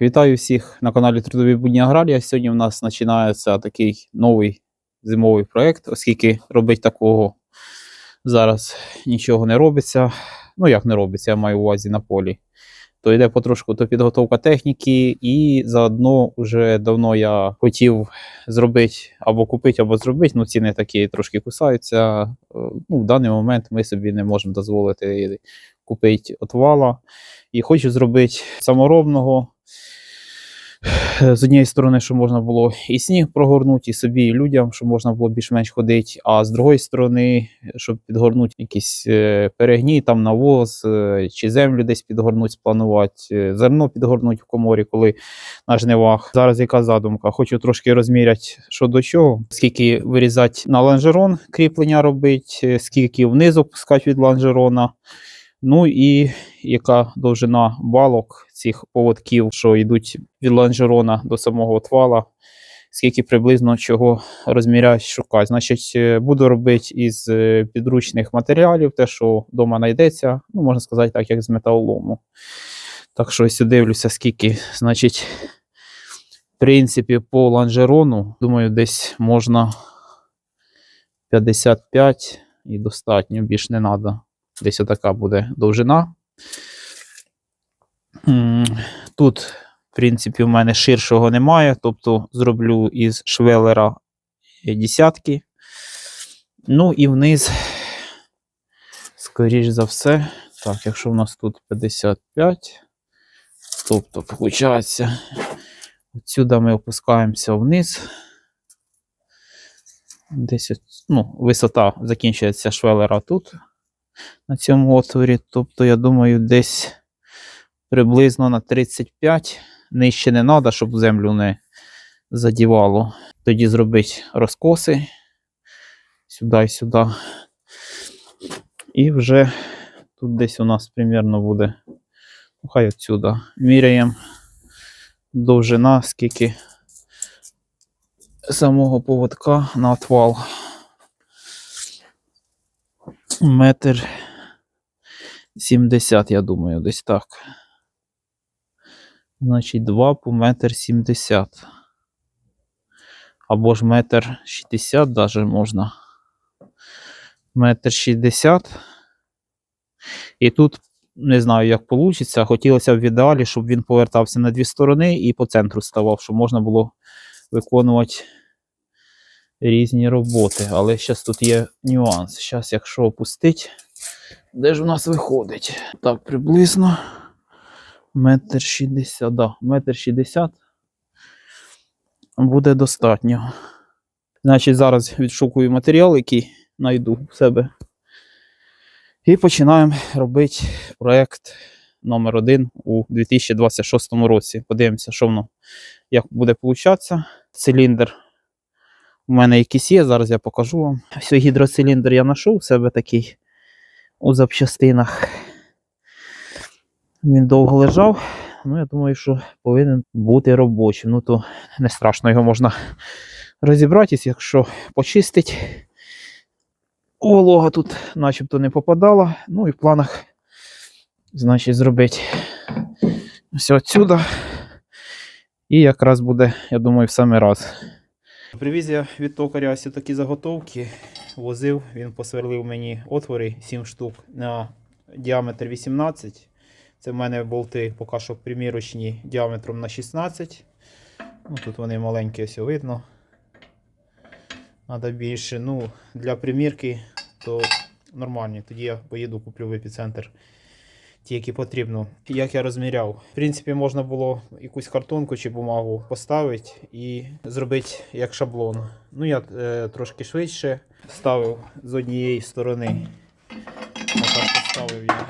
Вітаю всіх на каналі Трудові будні Аграрія. Сьогодні в нас починається такий новий зимовий проєкт, оскільки робить такого зараз нічого не робиться. Ну як не робиться, я маю увазі на полі. То йде потрошку то підготовка техніки, і заодно вже давно я хотів зробити або купити, або зробити. Ну, ціни такі трошки кусаються. Е, Ну, в даний момент ми собі не можемо дозволити купити отвала. І хочу зробити саморобного. З однієї сторони, щоб можна було і сніг прогорнути, і собі, і людям, щоб можна було більш-менш ходити. А з другої сторони, щоб підгорнути якісь е, перегній, там навоз, е, чи землю десь підгорнути, спланувати, е, зерно підгорнути в коморі, коли на жнивах. Зараз яка задумка? Хочу трошки розміряти, що до чого, скільки вирізати на лонжерон, кріплення робити, скільки вниз опускати від лонжерона. Ну і яка довжина балок цих поводків, що йдуть від лонжерона до самого отвала, скільки приблизно чого розміряти, шукати. Значить, е, буду робити із е, підручних матеріалів, те, що вдома знайдеться, ну, можна сказати, так, як з металолому. Так що ось дивлюся, скільки, значить, в принципі, по лонжерону, думаю, десь можна 55 і достатньо, більш не треба. Десь отака буде довжина. Тут, в принципі, в мене ширшого немає, тобто зроблю із швелера десятки. Ну і вниз, скоріш за все, так, якщо в нас тут 55, тобто, виходить, отсюди ми опускаємося вниз. Десь, ну, висота закінчується швелера тут на цьому отворі. Тобто, я думаю, десь приблизно на 35. Нижче не треба, щоб землю не задівало. Тоді зробити розкоси сюди і сюди. І вже тут десь у нас примірно буде. Ну, хай отсюди. Міряємо довжина, скільки самого поводка на отвал. Метр 70, я думаю, десь так. Значить, 2 по метр 70. Або ж метр 60 даже можна. Метр 60. І тут не знаю, як вийде. Хотілося б в ідеалі, щоб він повертався на дві сторони і по центру ставав, щоб можна було виконувати різні роботи. Але зараз тут є нюанс. Зараз, якщо опустити, де ж у нас виходить? Так, приблизно метр шістдесят. Да, метр шістдесят буде достатньо. Значить, зараз відшукую матеріал, який знайду в себе. І починаємо робити проєкт номер один у 2026 році. Подивимося, що воно як буде получатися. Циліндр у мене якийсь є, зараз я покажу вам. Ось гідроциліндр я знайшов у себе такий у запчастинах. Він довго лежав. Ну, я думаю, що повинен бути робочим. Ну, то не страшно його можна розібратись, якщо почистить. Волога тут начебто не попадала. Ну і в планах, значить, зробити все отсюда. І якраз буде, я думаю, в самий раз. Привіз я від токаря ось такі заготовки. Возив, він посверлив мені отвори 7 штук на діаметр 18. Це в мене болти поки що примірочні діаметром на 16. Ну, тут вони маленькі, ось видно. Надо більше. Ну, для примірки то нормальні. Тоді я поїду, куплю в епіцентр ті, які потрібно. Як я розміряв. В принципі, можна було якусь картонку чи бумагу поставити і зробити як шаблон. Ну, я е, трошки швидше ставив з однієї сторони. Отак поставив я.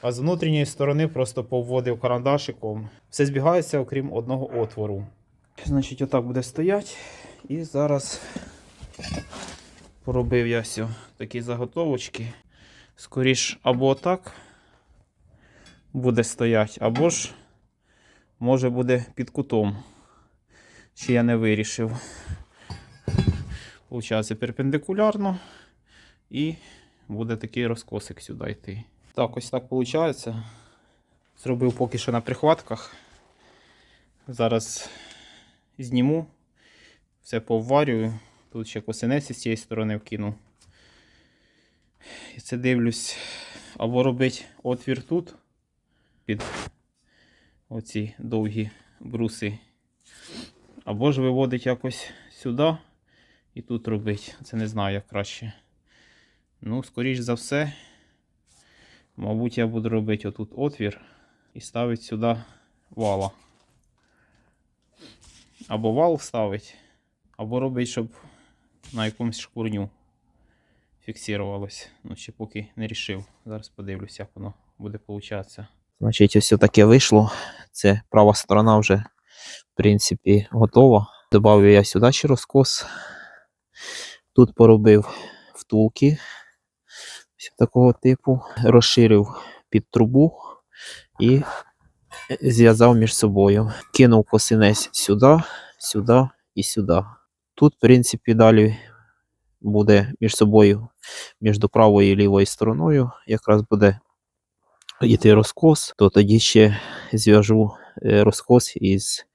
А з внутрішньої сторони просто повводив карандашиком. Все збігається, окрім одного отвору. Значить, отак буде стояти. І зараз поробив я все такі заготовочки. Скоріш або отак буде стояти, або ж може буде під кутом. Чи я не вирішив. Получається перпендикулярно і буде такий розкосик сюди йти. Так, ось так виходить. Зробив поки що на прихватках. Зараз зніму, все поварюю. Тут ще косинець з цієї сторони вкину. І це дивлюсь. Або робить отвір тут під оці довгі бруси. Або ж виводить якось сюди і тут робить. Це не знаю, як краще. Ну, скоріш за все, мабуть, я буду робити отут отвір і ставити сюди вала. Або вал ставить, або робить, щоб на якомусь шкурню фіксувалось. Ну, ще поки не рішив. Зараз подивлюсь, як воно буде получатися. Значить, ось таке вийшло. Це права сторона вже, в принципі, готова. Добавив я сюди ще розкос. Тут поробив втулки ось такого типу, розширив під трубу і зв'язав між собою. Кинув косинець сюди, сюди і сюди. Тут, в принципі, далі буде між собою, між правою і лівою стороною, якраз буде йти розкос, то тоді ще зв'яжу е, розкос із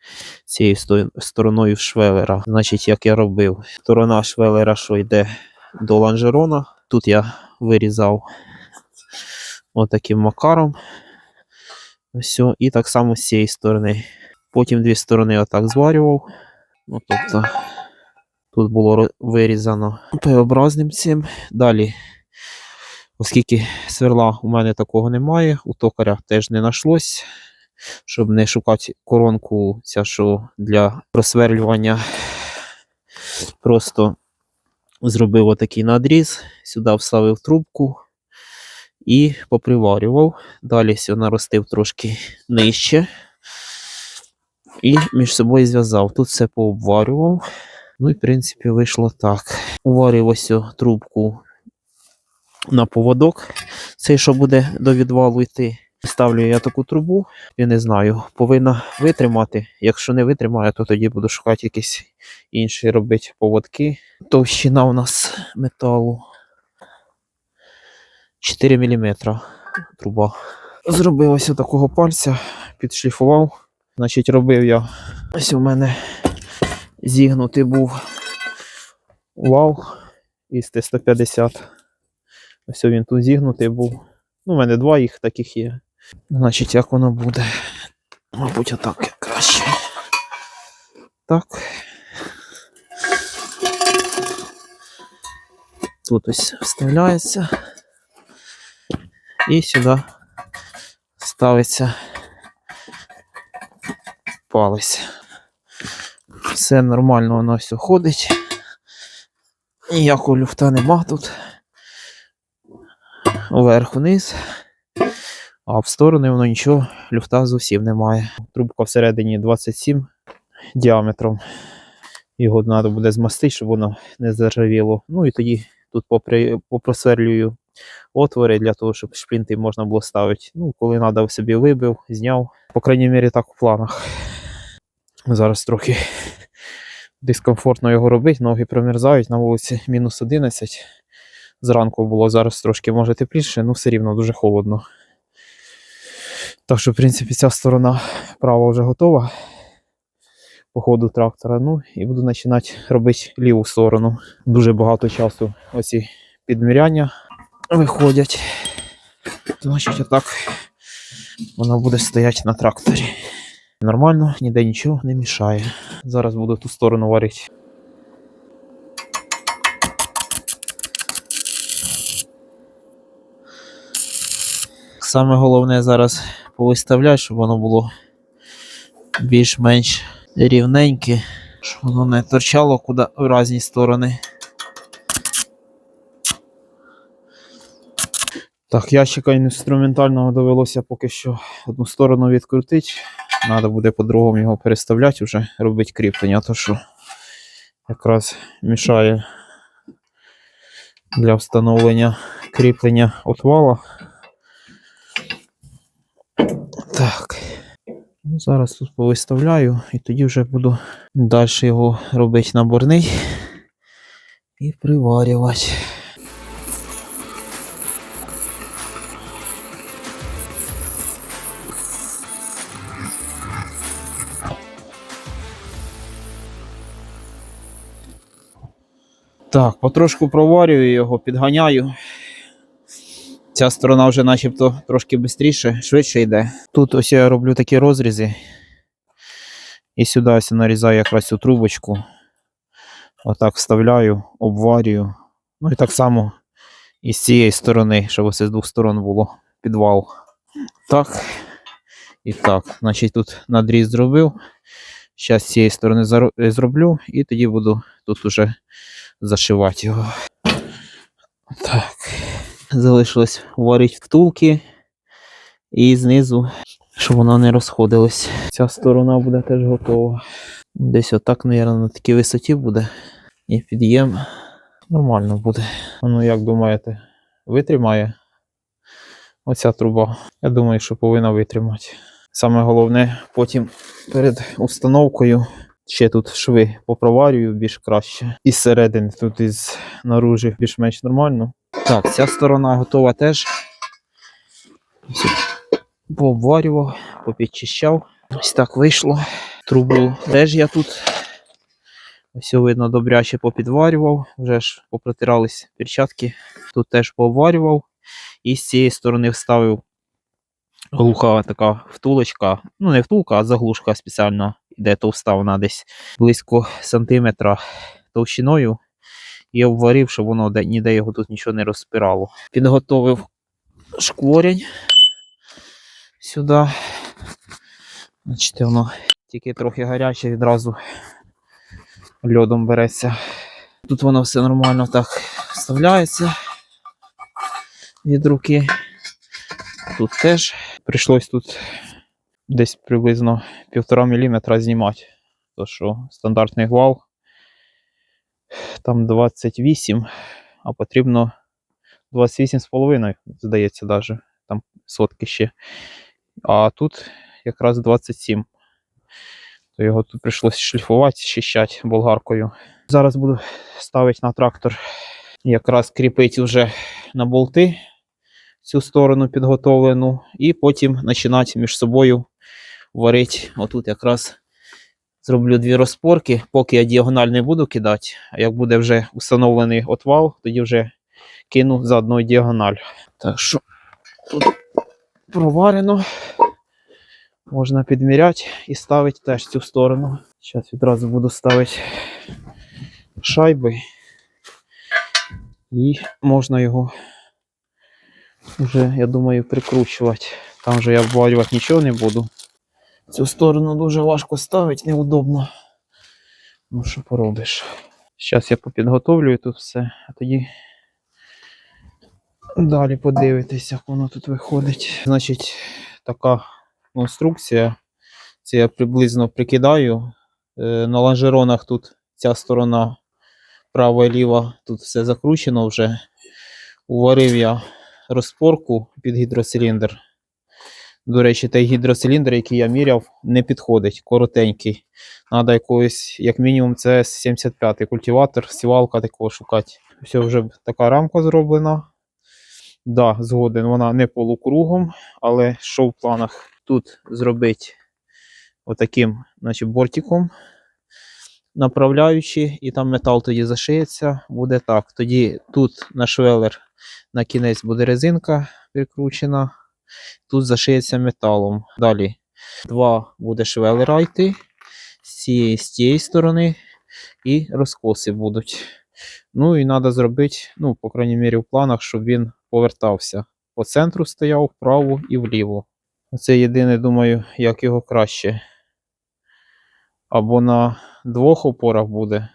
цією стороною швелера. Значить, як я робив, сторона швелера, що йде до лонжерона, тут я вирізав отаким макаром. Ось, і так само з цієї сторони. Потім дві сторони отак зварював. Ну, тобто, тут було вирізано П-образним цим. Далі, оскільки сверла у мене такого немає, у токаря теж не знайшлось, щоб не шукати коронку, ця, що для просверлювання. Просто зробив отакий надріз, сюди вставив трубку і поприварював. Далі наростив трошки нижче. І між собою зв'язав. Тут все пообварював. Ну і, в принципі, вийшло так. Уварив ось трубку на поводок. Цей, що буде до відвалу йти. Ставлю я таку трубу, я не знаю, повинна витримати. Якщо не витримає, то тоді буду шукати якісь інші робити поводки. Товщина у нас металу 4 мм труба. Зробив ось такого пальця, підшліфував. Значить, робив я. Ось у мене зігнутий був вал із Т-150. Ось він тут зігнутий був. Ну, у мене два їх таких є. Значить, як воно буде? Мабуть, отак краще. Так. Тут ось вставляється. І сюди ставиться палець. Все нормально, воно все ходить. Ніякого люфта нема тут. Вверх-вниз. А в сторони воно нічого, люфта зовсім немає. Трубка всередині 27 діаметром. Його треба буде змастити, щоб воно не заржавіло. Ну і тоді тут попри, попросверлюю отвори для того, щоб шплінти можна було ставити. Ну, коли треба, собі вибив, зняв. По крайній мірі, так у планах. Зараз трохи дискомфортно його робити, ноги промерзають на вулиці мінус 11. Зранку було зараз трошки може тепліше, ну все рівно дуже холодно. Так що, в принципі, ця сторона права вже готова по ходу трактора. Ну і буду починати робити ліву сторону. Дуже багато часу оці підміряння виходять. Значить, отак вона буде стояти на тракторі. Нормально, ніде нічого не мішає. Зараз буду ту сторону варити. Саме головне зараз повиставляти, щоб воно було більш-менш рівненьке, щоб воно не торчало куди в різні сторони. Так, ящика інструментального довелося поки що одну сторону відкрутити. Треба буде по-другому його переставляти, вже робити кріплення, то що якраз мішає для встановлення кріплення отвала. Зараз тут повиставляю і тоді вже буду далі його робити наборний і приварювати. Так, потрошку проварюю його, підганяю. Ця сторона вже начебто трошки швидше, швидше йде. Тут ось я роблю такі розрізи. І сюди ось нарізаю якраз цю трубочку. Отак вставляю, обварюю. Ну і так само і з цієї сторони, щоб ось з двох сторон було підвал. Так. І так, значить тут надріз зробив. Зараз з цієї сторони е, зроблю, і тоді буду тут уже зашивати його. Так. Залишилось варити втулки і знизу, щоб воно не розходилось. Ця сторона буде теж готова. Десь отак, мабуть, на такій висоті буде. І під'єм. Нормально буде. Ну, як думаєте, витримає оця труба? Я думаю, що повинна витримати. Саме головне, потім перед установкою ще тут шви попроварюю більш краще. І зсередини тут із наружі більш-менш нормально. Так, ця сторона готова теж. Пообварював, попідчищав. Ось так вийшло. Трубу теж я тут. Ось видно, добряче попідварював. Вже ж попротирались перчатки. Тут теж пообварював. І з цієї сторони вставив глуха така втулочка. Ну, не втулка, а заглушка спеціальна, де товста вона десь близько сантиметра товщиною. І обварив, щоб воно ніде його тут нічого не розпирало. Підготовив шкворень сюди. Бачите, воно тільки трохи гаряче відразу льодом береться. Тут воно все нормально так вставляється від руки. Тут теж прийшлось тут десь приблизно півтора міліметра знімати. То що стандартний гвал там 28, а потрібно 28,5, здається, даже. Там сотки ще. А тут якраз 27. То його тут прийшлося шліфувати, щищати болгаркою. Зараз буду ставити на трактор, якраз кріпити вже на болти цю сторону підготовлену, і потім починати між собою варити. Отут якраз зроблю дві розпорки, поки я діагональ не буду кидати, а як буде вже установлений отвал, тоді вже кину заодно діагональ. Так що тут проварено. Можна підміряти і ставити теж цю сторону. Зараз відразу буду ставити шайби. І можна його вже, я думаю, прикручувати. Там же я обварювати нічого не буду. Цю сторону дуже важко ставити, неудобно. Ну, що поробиш. Зараз я попідготовлюю тут все, а тоді далі подивитись, як воно тут виходить. Значить, така конструкція. Це я приблизно прикидаю. Е, На лонжеронах тут ця сторона права і ліва, тут все закручено вже. Уварив я розпорку під гідроциліндр. До речі, той гідроциліндр, який я міряв, не підходить, коротенький. Треба якогось, як мінімум, це 75-й культиватор, сівалка такого шукати. Все, вже така рамка зроблена. Да, згоден, вона не полукругом, але що в планах тут зробити отаким, значить, бортиком направляючи, і там метал тоді зашиється, буде так. Тоді тут на швелер на кінець буде резинка прикручена, тут зашиється металом. Далі два буде швелера йти з цієї з тієї сторони, і розкоси будуть. Ну і треба зробити, ну, по крайній мірі, в планах, щоб він повертався. По центру стояв вправо і вліво. Це єдине, думаю, як його краще. Або на двох опорах буде,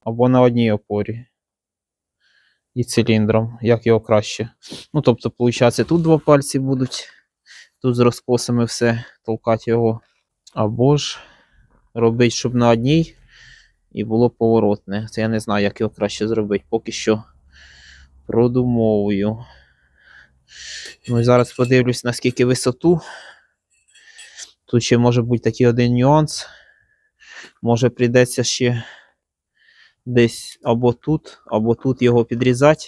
або на одній опорі. І циліндром, як його краще. Ну, тобто, виходить, тут два пальці будуть, тут з розкосами все, толкати його. Або ж робити, щоб на одній і було поворотне. Це я не знаю, як його краще зробити. Поки що продумовую. Ну і зараз подивлюсь, наскільки висоту. Тут ще може бути такий один нюанс. Може прийдеться ще десь або тут, або тут його підрізати.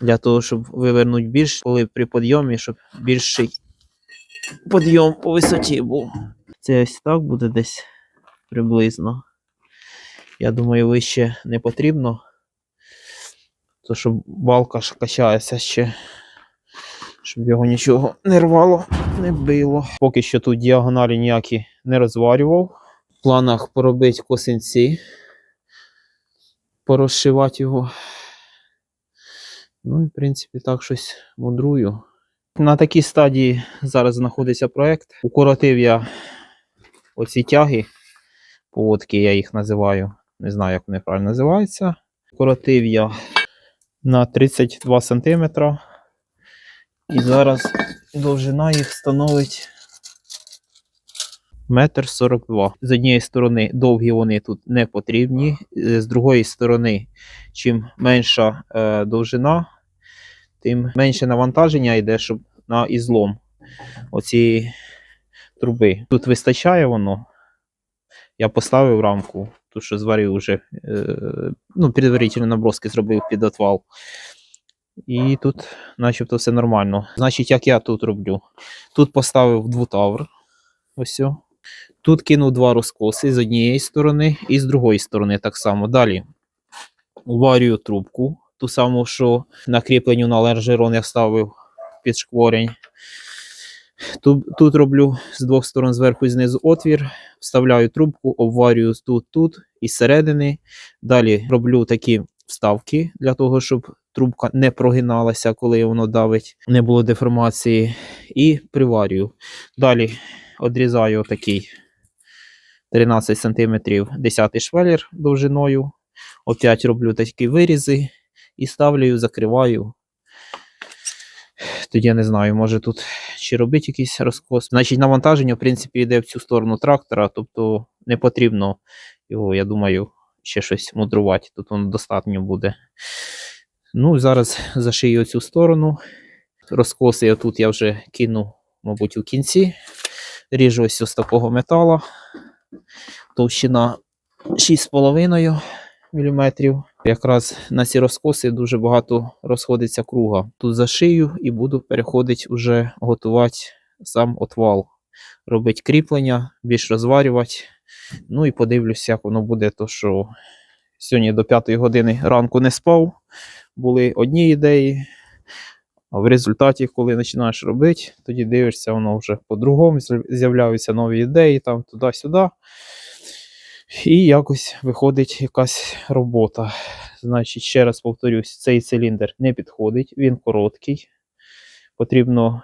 Для того, щоб вивернути більш, коли при підйомі, щоб більший підйом по висоті був. Це ось так буде десь приблизно. Я думаю, вище не потрібно. То щоб балка ж качається ще. Щоб його нічого не рвало, не било. Поки що тут діагоналі ніякі не розварював. В планах поробити косинці, порозшивати його. Ну і, в принципі, так щось мудрую. На такій стадії зараз знаходиться проект. Укоротив я оці тяги, поводки я їх називаю. Не знаю, як вони правильно називаються. Укоротив я на 32 см. І зараз довжина їх становить метр 42. З однієї сторони довгі вони тут не потрібні. е, З другої сторони, чим менша е, довжина, тим менше навантаження йде, щоб на ізлом оцієї труби. Тут вистачає воно. Я поставив рамку, ту, що зварив вже, е, ну, предварительно наброски зробив під отвал. І тут, начебто, все нормально. Значить, як я тут роблю? Тут поставив двутавр. Ось. Тут кинув два розкоси з однієї сторони і з другої сторони так само. Далі уварюю трубку, ту саму, що на кріпленню на лержерон я вставив під шкворень. Тут, тут роблю з двох сторон зверху і знизу отвір, вставляю трубку, обварюю тут, тут і зсередини. Далі роблю такі вставки для того, щоб трубка не прогиналася, коли воно давить, не було деформації. І приварюю. Далі одрізаю такий 13 см 10 швеллер довжиною. Опять роблю такі вирізи і ставлю, закриваю. Тоді я не знаю, може тут чи робити якийсь розкос. Значить, навантаження, в принципі, йде в цю сторону трактора, тобто не потрібно його, я думаю, ще щось мудрувати. Тут воно достатньо буде. Ну, зараз зашию цю сторону. Розкоси тут я вже кину, мабуть, у кінці. Ріжу ось з такого металу. Товщина 6,5 мм. Якраз на ці розкоси дуже багато розходиться круга. Тут зашию і буду переходити вже готувати сам отвал. Робити кріплення, більш розварювати. Ну і подивлюся, як воно буде. То що сьогодні до 5 години ранку не спав. Були одні ідеї. А в результаті, коли починаєш робити, тоді дивишся, воно вже по-другому, з'являються нові ідеї, там туди-сюди. І якось виходить якась робота. Значить, ще раз повторюсь, цей циліндр не підходить, він короткий. Потрібно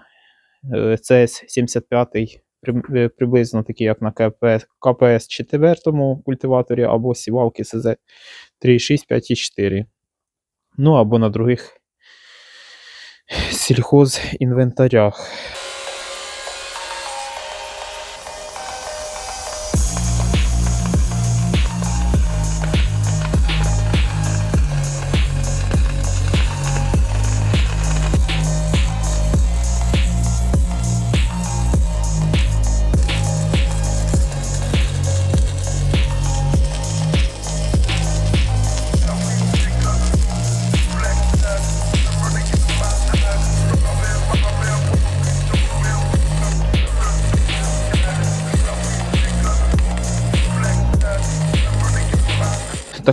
CS75 при- приблизно такий, як на КПС, КПС 4 культиваторі, або сівалки СЗ 3.6, 5.4. Ну або на других сільхозінвентарях.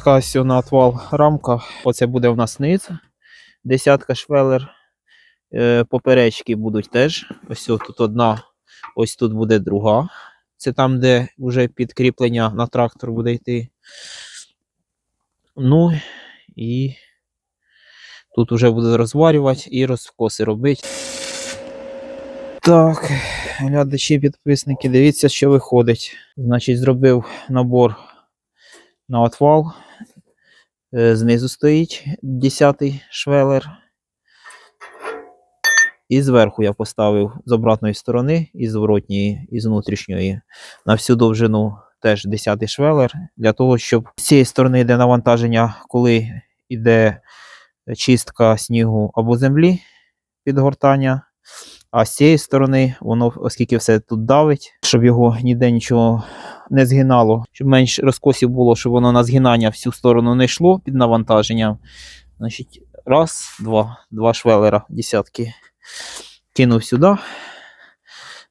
Така ось на отвал рамка. Оце буде у нас низ. Десятка швелер. Е, поперечки будуть теж. Ось тут одна, ось тут буде друга. Це там, де вже підкріплення на трактор буде йти. Ну і тут вже буде розварювати і розкоси робити. Так, глядачі, підписники, дивіться, що виходить. Значить, зробив набор на отвал. Е, Знизу стоїть 10-й швелер. І зверху я поставив з обратної сторони, і зворотньої, і з внутрішньої. На всю довжину теж 10-й швелер. Для того, щоб з цієї сторони йде навантаження, коли йде чистка снігу або землі підгортання. А з цієї сторони, воно, оскільки все тут давить, щоб його ніде нічого не згинало, щоб менш розкосів було, щоб воно на згинання всю сторону не йшло під навантаженням. Значить, раз, два, два швелера, десятки. Кинув сюди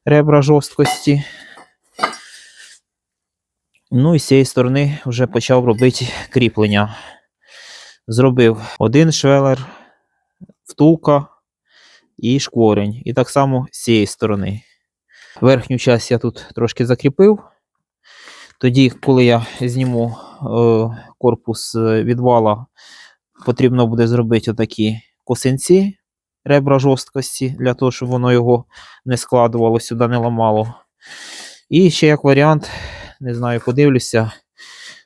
ребра жорсткості. Ну і з цієї сторони вже почав робити кріплення. Зробив один швелер, втулка і шкворень. І так само з цієї сторони. Верхню часть я тут трошки закріпив. Тоді, коли я зніму е, корпус е, від вала, потрібно буде зробити отакі косинці, ребра жорсткості, для того, щоб воно його не складувало, сюди не ламало. І ще як варіант, не знаю, подивлюся.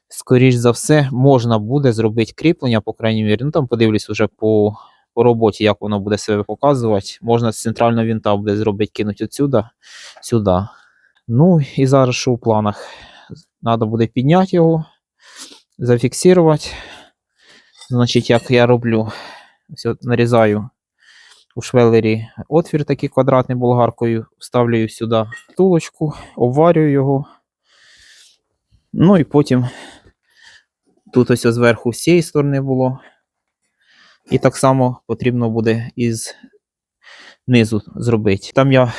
Скоріш за все, можна буде зробити кріплення, по крайній мірі. Ну там подивлюсь уже по, по роботі, як воно буде себе показувати. Можна з центрального вінта буде зробити, кинути отсюди, сюди. Ну і зараз що у планах? Треба буде підняти його, зафіксувати. Значить, як я роблю, ось нарізаю у швелері отвір такий квадратний болгаркою, вставляю сюди втулочку, обварюю його. Ну і потім тут ось зверху з цієї сторони було. І так само потрібно буде із низу зробити. Там я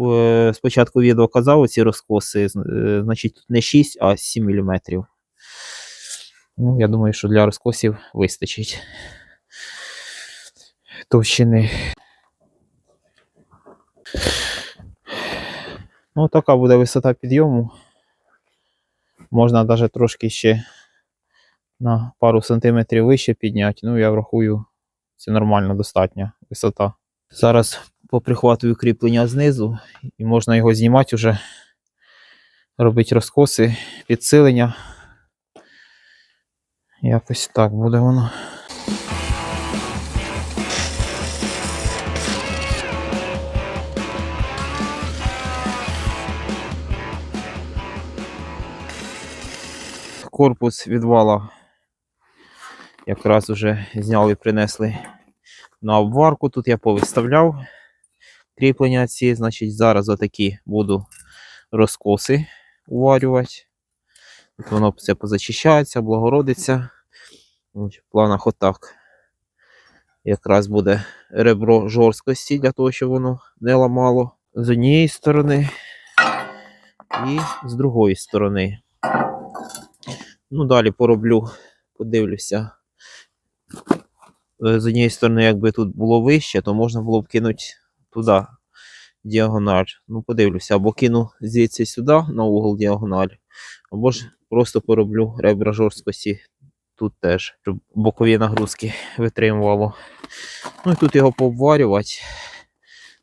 е, спочатку відео казав ці розкоси, е, значить тут не 6, а 7 мм. Ну, я думаю, що для розкосів вистачить товщини. Ну, така буде висота підйому. Можна навіть трошки ще на пару сантиметрів вище підняти. Ну, я врахую, це нормально достатня висота. Зараз поприхватую кріплення знизу, і можна його знімати вже, робити розкоси, підсилення. Якось так буде воно. Корпус від вала якраз вже зняли принесли на обварку. Тут я повиставляв кріплення ці, значить, зараз отакі буду розкоси уварювати. Тут воно все позачищається, благородиться. В планах отак. Якраз буде ребро жорсткості для того, щоб воно не ламало з однієї сторони і з другої сторони. Ну, далі пороблю, подивлюся. Е, З однієї сторони, якби тут було вище, то можна було б кинути туди діагональ. Ну, подивлюся, або кину звідси сюди на угол діагональ, або ж просто пороблю ребра жорсткості тут теж, щоб бокові нагрузки витримувало. Ну і тут його пообварювати.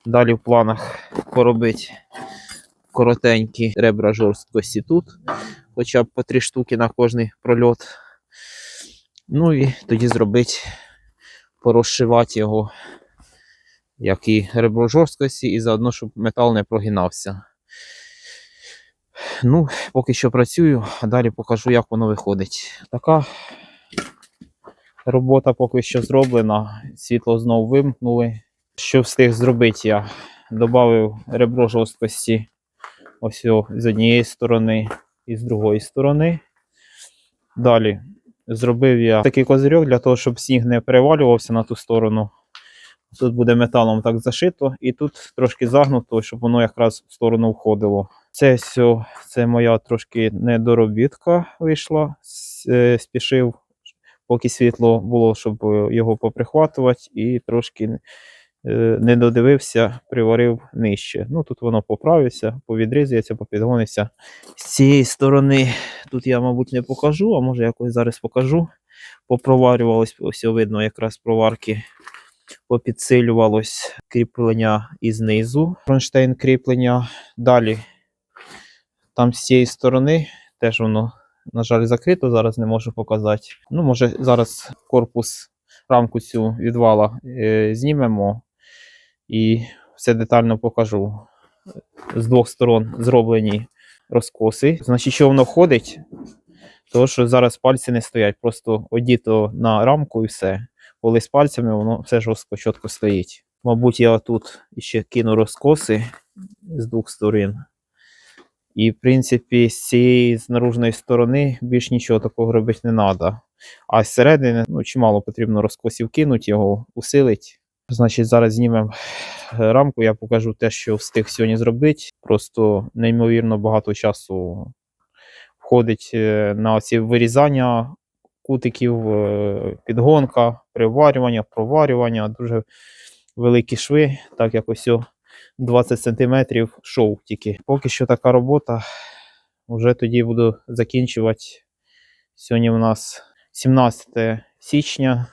Далі в планах поробити коротенькі ребра жорсткості тут, хоча б по три штуки на кожний прольот. Ну і тоді зробити, порозшивати його, як і ребро жорсткості, і заодно, щоб метал не прогинався. Ну, поки що працюю, а далі покажу, як воно виходить. Така робота поки що зроблена. Світло знову вимкнули. Що встиг зробити я? Добавив ребро жорсткості ось з однієї сторони і з другої сторони. Далі зробив я такий козирьок для того, щоб сніг не перевалювався на ту сторону. Тут буде металом так зашито, і тут трошки загнуто, щоб воно якраз в сторону входило. Це все, це моя трошки недоробітка вийшла. Е, Спішив, поки світло було, щоб його поприхватувати, і трошки не додивився, приварив нижче. Ну тут воно поправиться, повідрізується, попідгониться. З цієї сторони тут я, мабуть, не покажу, а може якось зараз покажу. Попроварювалось, ось видно якраз проварки попідсилювалось кріплення і знизу, кронштейн кріплення. Далі там з цієї сторони теж воно, на жаль, закрито, зараз не можу показати. Ну, може, зараз корпус, рамку цю від вала е, знімемо і все детально покажу. З двох сторон зроблені розкоси. Значить, що воно входить? Тому що зараз пальці не стоять, просто одіто на рамку і все коли з пальцями воно все жорстко чітко стоїть. Мабуть, я тут ще кину розкоси з двох сторон. І, в принципі, з цієї з наружної сторони більш нічого такого робити не треба. А з середини ну, чимало потрібно розкосів кинути, його усилити. Значить, зараз знімемо рамку, я покажу те, що встиг сьогодні зробити. Просто неймовірно багато часу входить е, на ці вирізання кутиків, е, підгонка, приварювання, проварювання, дуже великі шви, так як ось 20 см шов тільки. Поки що така робота. Вже тоді буду закінчувати. Сьогодні у нас 17 січня.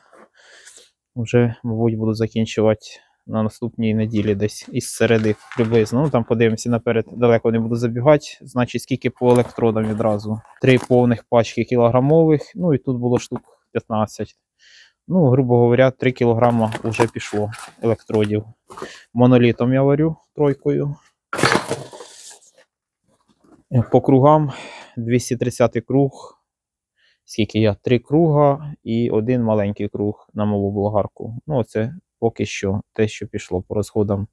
Вже, мабуть, буду закінчувати на наступній неділі, десь із середи приблизно. Ну там подивимося наперед, далеко не буду забігати. Значить, скільки по електродам відразу. Три повних пачки кілограмових, ну і тут було штук 15. Ну, грубо говоря, 3 кілограма вже пішло електродів. Монолітом я варю тройкою. По кругам 230 круг. Скільки я? Три круга і один маленький круг на малу болгарку. Ну, це поки що те, що пішло по розходам.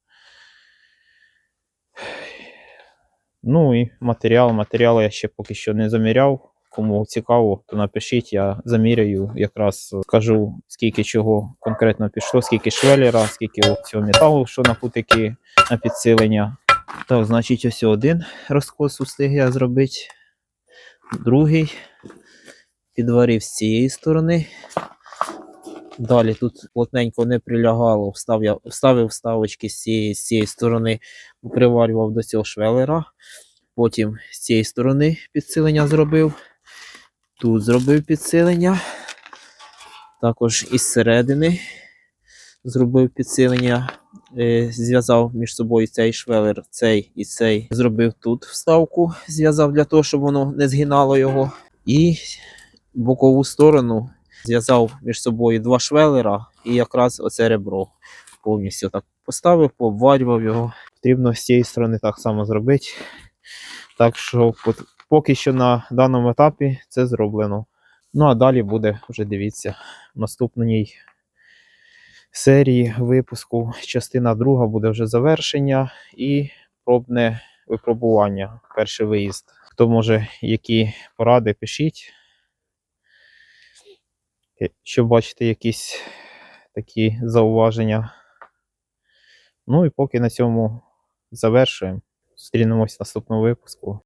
Ну і матеріал. Матеріал я ще поки що не заміряв. Кому цікаво, то напишіть, я заміряю, якраз скажу, скільки чого конкретно пішло, скільки швелера, скільки цього металу, що на кутики на підсилення. Так, значить, ось один розкос устиг я зробити. Другий підварив з цієї сторони. Далі тут плотненько не прилягало, встав я, вставив вставочки з цієї, з цієї сторони, приварював до цього швелера. Потім з цієї сторони підсилення зробив. Тут зробив підсилення. Також із середини зробив підсилення, е, зв'язав між собою цей швелер, цей і цей. Зробив тут вставку, зв'язав для того, щоб воно не згинало його. І бокову сторону зв'язав між собою два швелера і якраз оце ребро повністю так поставив, пообварював його. Потрібно з цієї сторони так само зробити. Так що поки що на даному етапі це зроблено. Ну а далі буде, вже дивіться, в наступній серії випуску частина друга буде вже завершення і пробне випробування, перший виїзд. Хто може які поради, пишіть. Е, Щоб бачити якісь такі зауваження. Ну і поки на цьому завершуємо. Зустрінемось в наступному випуску.